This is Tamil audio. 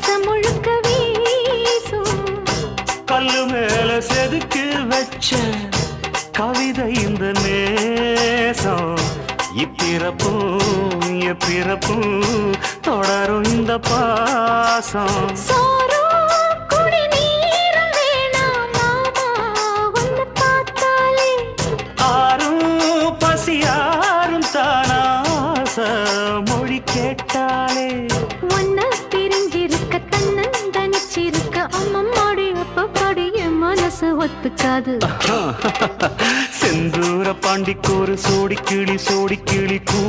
தேசம் முழுக்க வீசும். கல்லு மேல செதுக்கு வச்ச கவிதை இந்த நேசம். இப்பிறப்பும் எப்பிறப்பும் தொடரும் இந்த பாசம். மொழி கேட்டாலே தன்னந்தனிச்சிருக்க, அம்மம்மாடி, அப்பப்பாடி, என் மனசு ஒத்துக்காது. செந்தூர பாண்டிக்கு ஒரு சோடி கிளி சோடி கிளி கூ